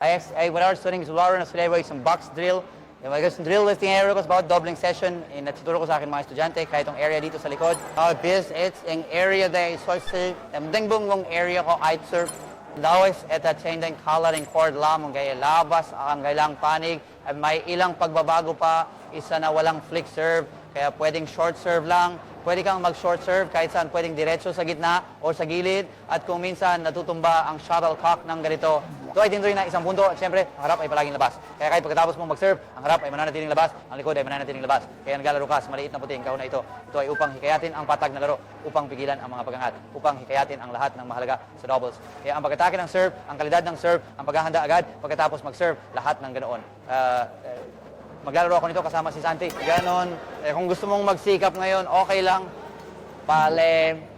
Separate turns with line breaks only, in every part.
Ay, wala studying Zularo na sila isang box drill. Yung mga gustong drill lifting area ko is about doubling session. Eh, natuturo ko sa akin mga estudyante, kahit itong area dito sa likod. Uh, bis, it's ang area da isolse. Ang bong area ko, I surf. Lawis at at sending coloring cord lamang gaya labas ang gailang panig at may ilang pagbabago pa isa na walang flick serve kaya pwedeng short serve lang pwede kang mag short serve kahit saan pwedeng diretso sa gitna o sa gilid at kung minsan natutumba ang shuttlecock ng ganito ito ay tinutuloy na isang punto at syempre ang harap ay palaging labas. Kaya kahit pagkatapos mong mag-serve ang harap ay mananatiling labas ang likod ay mananatiling labas. Kaya naglalaro ka sa maliit na puting kahon ito. Ito ay upang hikayatin ang patag na laro upang pigilan ang mga pagangat upang hikayatin ang lahat ng mahalaga sa doubles. Kaya ang pag-atake ng serve ang kalidad ng serve ang paghahanda agad pagkatapos mag-serve lahat ng ganoon. Eh, maglalaro ako nito kasama si Santi. Ganon. Eh, kung gusto mong magsikap ngayon okay lang. Palem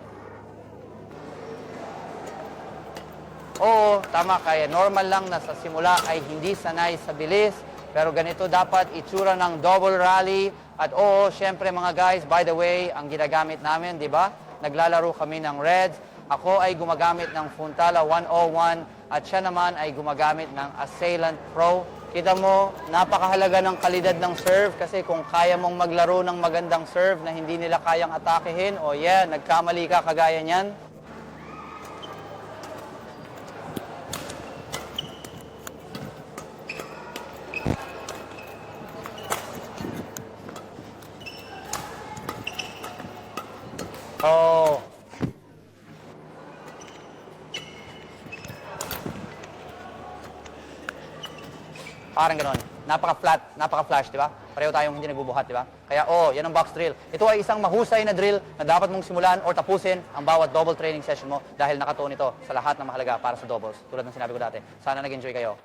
Oo, tama kaya normal lang na sa simula ay hindi sanay sa bilis. Pero ganito dapat itsura ng double rally. At oo, syempre mga guys, by the way, ang ginagamit namin, di ba? Naglalaro kami ng Reds. Ako ay gumagamit ng Funtala 101 at siya naman ay gumagamit ng Assailant Pro. Kita mo, napakahalaga ng kalidad ng serve kasi kung kaya mong maglaro ng magandang serve na hindi nila kayang atakehin, o yeah, nagkamali ka kagaya niyan, Oo. Parang gano'n. Napaka-flat, napaka-flash, di ba? Pareho tayong hindi nagbubuhat, di ba? Kaya, oh, yan ang box drill. Ito ay isang mahusay na drill na dapat mong simulan or tapusin ang bawat double training session mo dahil nakatuon ito sa lahat ng mahalaga para sa doubles. Tulad ng sinabi ko dati. Sana nag-enjoy kayo.